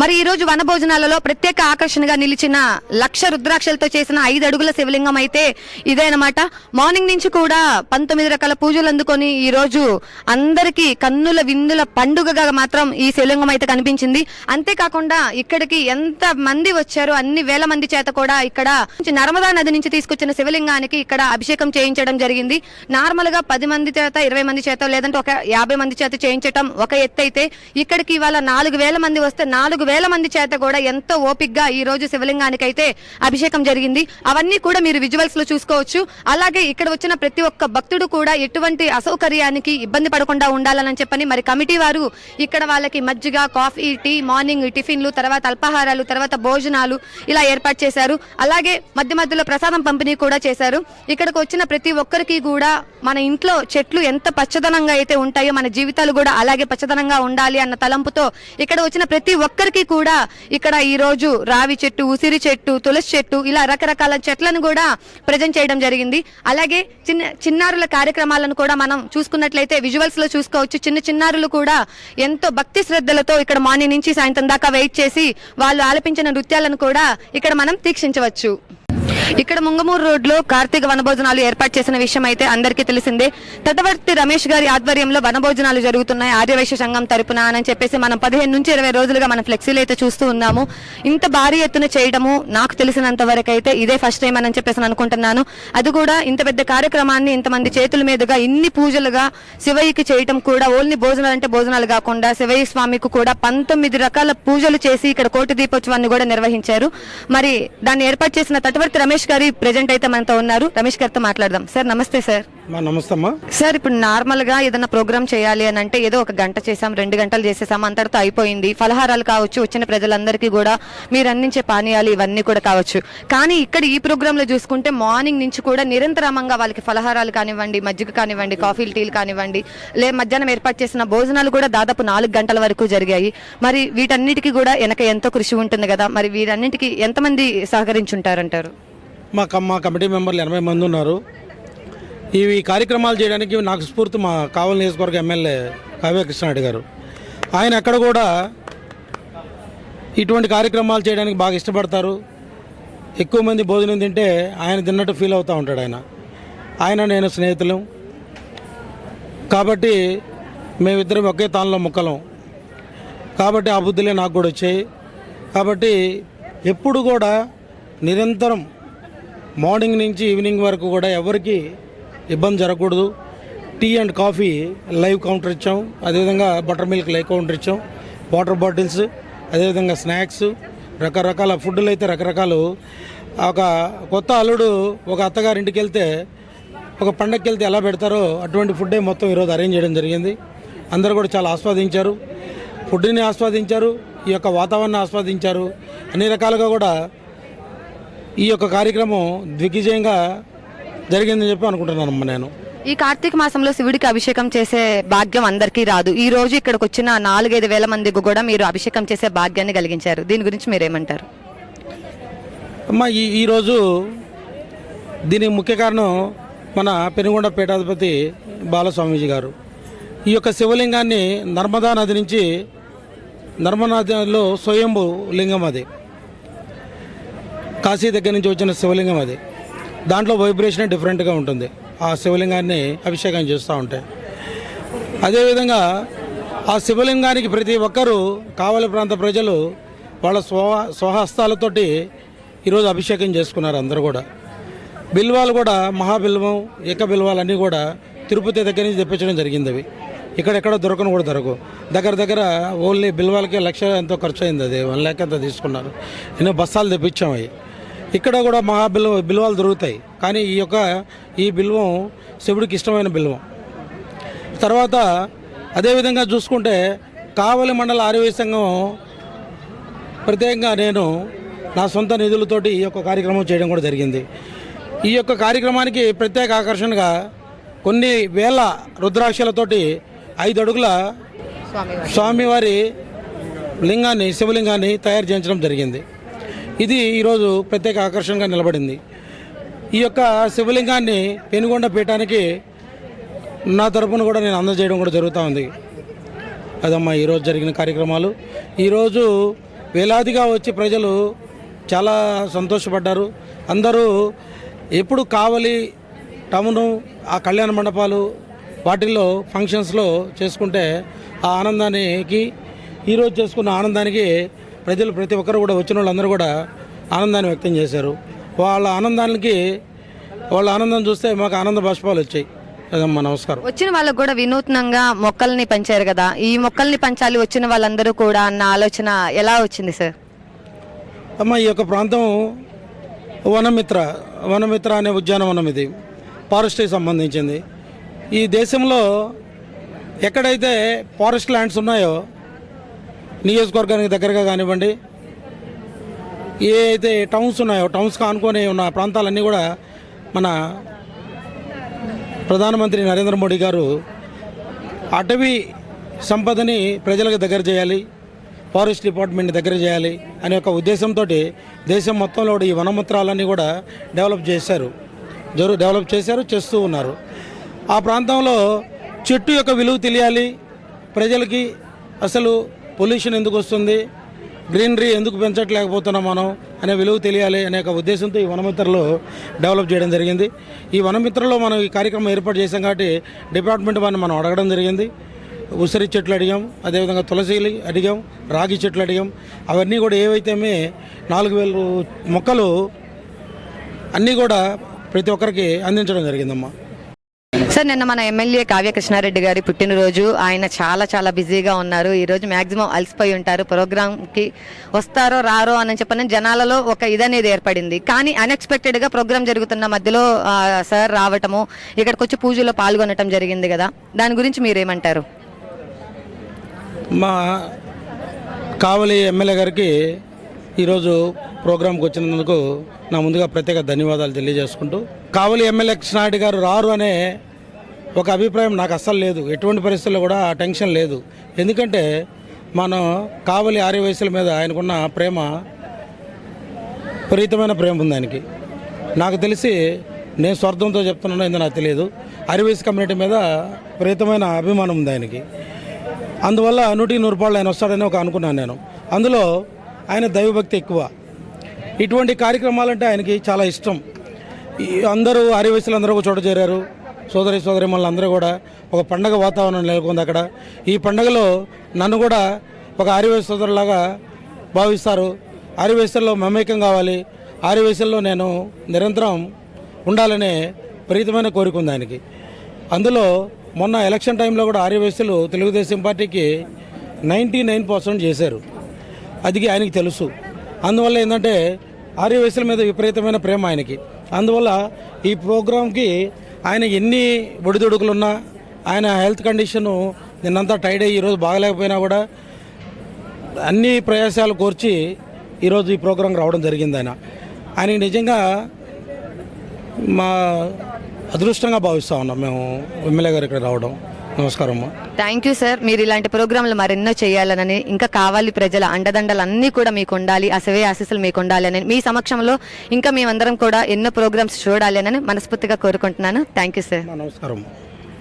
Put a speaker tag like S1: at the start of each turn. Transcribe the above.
S1: మరి ఈ రోజు వన భోజనాలలో ప్రత్యేక ఆకర్షణగా నిలిచిన లక్ష రుద్రాక్షలతో చేసిన ఐదు అడుగుల శివలింగం అయితే ఇదే అన్నమాట. మార్నింగ్ నుంచి కూడా పంతొమ్మిది రకాల పూజలు అందుకొని ఈ రోజు అందరికీ కన్నుల విందుల పండుగగా మాత్రం ఈ శివలింగం అయితే కనిపించింది. అంతేకాకుండా ఇక్కడికి ఎంత మంది వచ్చారో అన్ని వేల మంది చేత కూడా ఇక్కడ నర్మదా నది నుంచి తీసుకొచ్చిన శివలింగానికి ఇక్కడ అభిషేకం చేయించడం జరిగింది. నార్మల్గా పది మంది చేత ఇరవై మంది చేత లేదంటే ఒక యాభై మంది చేత చేయించడం ఒక ఎత్తు అయితే ఇక్కడికి ఇవాళ నాలుగు వేల మంది వస్తే నాలుగు వేల మంది చేత కూడా ఎంతో ఓపిగ్గా ఈ రోజు శివలింగానికి అయితే అభిషేకం జరిగింది. అవన్నీ కూడా మీరు విజువల్స్లో చూసుకోవచ్చు. అలాగే ఇక్కడ వచ్చిన ప్రతి ఒక్క భక్తుడు కూడా ఎటువంటి అసౌకర్యానికి ఇబ్బంది పడకుండా ఉండాలని చెప్పని మరి కమిటీ వారు ఇక్కడ వాళ్ళకి మజ్జిగ కాఫీ టీ మార్నింగ్ టిఫిన్లు తర్వాత అల్పాహారాలు తర్వాత భోజనాలు ఇలా ఏర్పాటు చేశారు. అలాగే మధ్య మధ్యలో ప్రసాదం పంపిణీ కూడా చేశారు. ఇక్కడికి వచ్చిన ప్రతి ఒక్కరికి కూడా మన ఇంట్లో చెట్లు ఎంత పచ్చదనంగా అయితే ఉంటాయో మన జీవితాలు కూడా అలాగే పచ్చదనంగా ఉండాలి అన్న తలంపుతో ఇక్కడ వచ్చిన ప్రతి ఒక్కరికి కూడా ఇక్కడ ఈ రోజు రావి చెట్టు ఉసిరి చెట్టు తులసి చెట్టు ఇలా రకరకాల చెట్లను కూడా ప్రజెంట్ చేయడం జరిగింది. అలాగే చిన్న చిన్నారుల కార్యక్రమాలను కూడా మనం చూసుకున్నట్లయితే విజువల్స్లో చూసుకోవచ్చు. చిన్న చిన్నారులు కూడా ఎంతో భక్తి శ్రద్ధలతో ఇక్కడ మార్నింగ్ నుంచి సాయంత్రం దాకా వెయిట్ చేసి వాళ్ళు ఆలపించిన నృత్యాలను కూడా ఇక్కడ మనం తీక్షించవచ్చు ఇక్కడ ముంగమూరు రోడ్లో కార్తీక వనభోజనాలు ఏర్పాటు చేసిన విషయం అయితే అందరికీ తెలిసిందే. తటవర్తి రమేష్ గారి ఆధ్వర్యంలో వనభోజనాలు జరుగుతున్నాయి. ఆర్యవైశ్య సంఘం తరపున అని చెప్పేసి మనం పదిహేను నుంచి ఇరవై రోజులుగా మనం ఫ్లెక్సీలు అయితే చూస్తూ ఉన్నాము. ఇంత భారీ ఎత్తున చేయడము నాకు తెలిసినంత వరకు అయితే ఇదే ఫస్ట్ టైం అని చెప్పేసి నేను అనుకుంటున్నాను. అది కూడా ఇంత పెద్ద కార్యక్రమాన్ని ఇంతమంది చేతుల మీదుగా ఇన్ని పూజలుగా శివయ్యకి చేయటం కూడా ఓన్లీ భోజనాలు అంటే భోజనాలు కాకుండా శివయ్య స్వామికి కూడా పంతొమ్మిది రకాల పూజలు చేసి ఇక్కడ కోటి దీపోత్సవాన్ని కూడా నిర్వహించారు. మరి దాన్ని ఏర్పాటు చేసిన తట తటవర్తి రమేష్ గారి ప్రెజెంట్ అయితే మనతో ఉన్నారు. రమేష్ గారితో మాట్లాడదాం. సార్ నమస్తే సార్.
S2: నమస్తే అమ్మా.
S1: సార్ ఇప్పుడు నార్మల్గా ఏదైనా ప్రోగ్రామ్ చేయాలి అని అంటే ఏదో ఒక గంట చేసాం రెండు గంటలు చేసేసాం అంతటితో అయిపోయింది. ఫలహారాలు కావచ్చు వచ్చిన ప్రజలందరికీ కూడా మీరు అందించే పానీయాలు ఇవన్నీ కూడా కావచ్చు. కానీ ఇక్కడ ఈ ప్రోగ్రామ్లో చూసుకుంటే మార్నింగ్ నుంచి కూడా నిరంతరంగా వాళ్ళకి ఫలహారాలు కానివ్వండి మజ్జిగ కానివ్వండి కాఫీలు టీలు కానివ్వండి లే మధ్యాహ్నం ఏర్పాటు చేసిన భోజనాలు కూడా దాదాపు నాలుగు గంటల వరకు జరిగాయి. మరి వీటన్నిటికీ కూడా వెనక ఎంతో కృషి ఉంటుంది కదా మరి వీటన్నిటికీ ఎంతమంది సహకరించుంటారంటారు?
S2: మా మా కమిటీ మెంబర్లు ఎనభై మంది ఉన్నారు. ఇవి కార్యక్రమాలు చేయడానికి నాకు స్ఫూర్తి మా కావలి నియోజకవర్గ ఎమ్మెల్యే కావ్య కృష్ణారెడ్డి గారు. ఆయన ఎక్కడ కూడా ఇటువంటి కార్యక్రమాలు చేయడానికి బాగా ఇష్టపడతారు. ఎక్కువ మంది భోజనం తింటే ఆయన తిన్నట్టు ఫీల్ అవుతూ ఉంటాడు ఆయన. ఆయన నేను స్నేహితులం. కాబట్టి మేమిద్దరం ఒకే తానులో ముక్కలం. కాబట్టి ఆ బుద్ధులే నాకు కూడా వచ్చాయి. కాబట్టి ఎప్పుడు కూడా నిరంతరం మార్నింగ్ నుంచి ఈవినింగ్ వరకు కూడా ఎవరికి ఇబ్బంది జరగకూడదు. Tea and coffee live counter ఇచ్చాం. అదేవిధంగా బటర్ మిల్క్ లైవ్ కౌంటర్ ఇచ్చాం. వాటర్ బాటిల్స్ అదేవిధంగా స్నాక్స్ రకరకాల ఫుడ్లు అయితే రకరకాలు. ఒక కొత్త అల్లుడు ఒక అత్తగారింటికి వెళ్తే ఒక పండగకి వెళ్తే ఎలా పెడతారో అటువంటి ఫుడ్డే మొత్తం ఈరోజు అరేంజ్ చేయడం జరిగింది. అందరూ కూడా చాలా ఆస్వాదించారు. ఫుడ్ని ఆస్వాదించారు ఈ యొక్క వాతావరణం ఆస్వాదించారు. అన్ని రకాలుగా కూడా ఈ యొక్క కార్యక్రమం దిగ్విజయంగా జరిగిందని చెప్పి అనుకుంటున్నానమ్మా నేను.
S1: ఈ కార్తీక మాసంలో శివుడికి అభిషేకం చేసే భాగ్యం అందరికీ రాదు. ఈ రోజు ఇక్కడికి వచ్చిన నాలుగైదు వేల మందికి కూడా మీరు అభిషేకం చేసే భాగ్యాన్ని కలిగించారు. దీని గురించి మీరేమంటారు?
S2: అమ్మ ఈ ఈరోజు దీనికి ముఖ్య కారణం మన పెనుగొండ పీఠాధిపతి బాలస్వామీజీ గారు. ఈ యొక్క శివలింగాన్ని నర్మదా నది నుంచి నర్మదా నదిలో స్వయంభు లింగం అది. కాశీ దగ్గర నుంచి వచ్చిన శివలింగం అది. దాంట్లో వైబ్రేషన్ డిఫరెంట్గా ఉంటుంది. ఆ శివలింగాన్ని అభిషేకం చేస్తూ ఉంటాయి అదేవిధంగా ఆ శివలింగానికి ప్రతి ఒక్కరూ కావలి ప్రాంత ప్రజలు వాళ్ళ స్వ స్వహస్తాలతోటి ఈరోజు అభిషేకం చేసుకున్నారు అందరూ కూడా. బిల్వాలు కూడా మహాబిల్వం ఏక బిల్వాలు అన్నీ కూడా తిరుపతి దగ్గర నుంచి తెప్పించడం జరిగింది అవి. ఇక్కడెక్కడ దొరకను కూడా దొరకవు దగ్గర దగ్గర ఓన్లీ బిల్వాలకి లక్ష ఎంతో ఖర్చు అయింది అది. వన్ ల్యాక్ ఎంతో తీసుకున్నారు. ఎన్నో బస్సాలు తెప్పించాం అవి. ఇక్కడ కూడా మహాబిల్వ బిల్వాలు దొరుకుతాయి. కానీ ఈ యొక్క ఈ బిల్వం శివుడికి ఇష్టమైన బిల్వం. తర్వాత అదేవిధంగా చూసుకుంటే కావలి మండల ఆరోగ్య సంఘం ప్రత్యేకంగా నేను నా సొంత నిధులతోటి ఈ యొక్క కార్యక్రమం చేయడం కూడా జరిగింది. ఈ యొక్క కార్యక్రమానికి ప్రత్యేక ఆకర్షణగా కొన్ని వేల రుద్రాక్షలతోటి ఐదు అడుగుల స్వామివారి లింగాన్ని శివలింగాన్ని తయారు చేయించడం జరిగింది. ఇది ఈరోజు ప్రత్యేక ఆకర్షణగా నిలబడింది. ఈ యొక్క శివలింగాన్ని పెనుగొండ పీఠానికి నా తరపున కూడా నేను అందజేయడం కూడా జరుగుతూ ఉంది. అదమ్మా ఈరోజు జరిగిన కార్యక్రమాలు. ఈరోజు వేలాదిగా వచ్చి ప్రజలు చాలా సంతోషపడ్డారు. అందరూ ఎప్పుడు కావలి టౌను ఆ కళ్యాణ మండపాలు వాటిల్లో ఫంక్షన్స్లో చేసుకుంటే ఆ ఆనందానికి ఈరోజు చేసుకున్న ఆనందానికి ప్రజలు ప్రతి ఒక్కరు కూడా వచ్చిన వాళ్ళందరూ కూడా ఆనందాన్ని వ్యక్తం చేశారు. వాళ్ళ ఆనందానికి వాళ్ళ ఆనందం చూస్తే మాకు ఆనంద బాష్పాలు వచ్చాయి. అదమ్మా నమస్కారం.
S1: వచ్చిన వాళ్ళకు కూడా వినూత్నంగా మొక్కల్ని పెంచారు కదా. ఈ మొక్కల్ని పెంచాలి వచ్చిన వాళ్ళందరూ కూడా అన్న ఆలోచన ఎలా వచ్చింది సార్?
S2: అమ్మ ఈ యొక్క ప్రాంతం వనమిత్ర వనమిత్ర అనే ఉద్యానవనం ఇది. ఫారెస్ట్కి సంబంధించింది. ఈ దేశంలో ఎక్కడైతే ఫారెస్ట్ ల్యాండ్స్ ఉన్నాయో నియోజకవర్గానికి దగ్గరగా కానివ్వండి ఏ అయితే టౌన్స్ ఉన్నాయో టౌన్స్కి ఆనుకొని ఉన్న ప్రాంతాలన్నీ కూడా మన ప్రధానమంత్రి నరేంద్ర మోడీ గారు అటవీ సంపదని ప్రజలకు దగ్గర చేయాలి ఫారెస్ట్ డిపార్ట్మెంట్ దగ్గర చేయాలి అనే ఒక ఉద్దేశంతో దేశం మొత్తంలో ఈ వనముత్రాలన్నీ కూడా డెవలప్ చేశారు. జరు డెవలప్ చేశారు చేస్తూ ఉన్నారు. ఆ ప్రాంతంలో చెట్టు యొక్క విలువ తెలియాలి ప్రజలకి అసలు పొల్యూషన్ ఎందుకు వస్తుంది? గ్రీనరీ ఎందుకు పెంచట్లేకపోతున్నాం మనం? అనే విలువ తెలియాలి అనే ఒక ఉద్దేశంతో ఈ వనమిత్రలో డెవలప్ చేయడం జరిగింది. ఈ వనమిత్రలో మనం ఈ కార్యక్రమం ఏర్పాటు చేశాం కాబట్టి డిపార్ట్మెంట్ వారిని మనం అడగడం జరిగింది. ఉసిరి చెట్లు అడిగాం అదేవిధంగా తులసిలు అడిగాం రాగి చెట్లు అడిగాం. అవన్నీ కూడా ఏవైతే నాలుగు వేలు మొక్కలు అన్నీ కూడా ప్రతి ఒక్కరికి అందించడం జరిగిందమ్మా.
S1: సార్ నిన్న మన ఎమ్మెల్యే కావ్య కృష్ణారెడ్డి గారి పుట్టినరోజు. ఆయన చాలా చాలా బిజీగా ఉన్నారు. ఈ రోజు మాక్సిమం అలసిపోయి ఉంటారు. ప్రోగ్రామ్కి వస్తారో రారో అని చెప్పని జనాలలో ఒక ఇదనేది ఏర్పడింది. కానీ అన్ఎక్స్పెక్టెడ్గా ప్రోగ్రామ్ జరుగుతున్న మధ్యలో సార్ రావటము ఇక్కడికి వచ్చి పూజలో పాల్గొనటం జరిగింది కదా. దాని గురించి మీరేమంటారు?
S2: మా కావలి ఎమ్మెల్యే గారికి ఈరోజు ప్రోగ్రాంకి వచ్చినందుకు నా ముందుగా ప్రత్యేక ధన్యవాదాలు తెలియజేసుకుంటూ కావలి ఎమ్మెల్యే కృష్ణారెడ్డి గారు రారు అనే ఒక అభిప్రాయం నాకు అస్సలు లేదు. ఎటువంటి పరిస్థితుల్లో కూడా ఆ టెన్షన్ లేదు. ఎందుకంటే మనం కావలి ఆర్య వయసుల మీద ఆయనకున్న ప్రేమ విపరీతమైన ప్రేమ ఉంది ఆయనకి. నాకు తెలిసి నేను స్వార్థంతో చెప్తున్నానో ఏందో నాకు తెలియదు. ఆర్యవైశ్య కమ్యూనిటీ మీద విపరీతమైన అభిమానం ఉంది ఆయనకి. అందువల్ల నూటికి నూరు రూపాయలు ఆయన వస్తాడని ఒక అనుకున్నాను నేను. అందులో ఆయన దైవభక్తి ఎక్కువ. ఇటువంటి కార్యక్రమాలంటే ఆయనకి చాలా ఇష్టం. అందరూ ఆర్యవయసులు అందరూ ఒక చోట చేరారు. సోదరి సోదరి అందరూ కూడా ఒక పండగ వాతావరణం నెలకొంది అక్కడ. ఈ పండగలో నన్ను కూడా ఒక ఆర్యవయసు సోదరులాగా భావిస్తారు. ఆర్యవయసుల్లో మమేకం కావాలి. ఆర్యవయసుల్లో నేను నిరంతరం ఉండాలనే ప్రీతమైన కోరిక ఉంది ఆయనకి. అందులో మొన్న ఎలక్షన్ టైంలో కూడా ఆర్యవయసులు తెలుగుదేశం పార్టీకి నైంటీ నైన్ పర్సెంట్ చేశారు. అది ఆయనకి తెలుసు. అందువల్ల ఏంటంటే ఆర్యవయసుల మీద విపరీతమైన ప్రేమ ఆయనకి. అందువల్ల ఈ ప్రోగ్రాంకి ఆయన ఎన్ని ఒడిదుడుకులున్నా ఆయన హెల్త్ కండిషను నిన్నంతా టైడ్ అయ్యి ఈరోజు బాగలేకపోయినా కూడా అన్ని ప్రయాసాలు కోర్చి ఈరోజు ఈ ప్రోగ్రాం రావడం జరిగింది ఆయన. ఆయన నిజంగా మా అదృష్టంగా భావిస్తా ఉన్నాం మేము ఎమ్మెల్యే గారు ఇక్కడ రావడం. నమస్కారం అమ్మా.
S1: థ్యాంక్ యూ సార్ మీరు ఇలాంటి ప్రోగ్రాంలు మరెన్నో చేయాలనని ఇంకా కావాలి ప్రజల అండదండలు అన్నీ కూడా మీకు ఉండాలి అసవే ఆశీస్సులు మీకు ఉండాలని మీ సమక్షంలో ఇంకా మేమందరం కూడా ఎన్నో ప్రోగ్రామ్స్ చూడాలి అని మనస్ఫూర్తిగా కోరుకుంటున్నాను. థ్యాంక్ యూ సార్
S2: నమస్కారం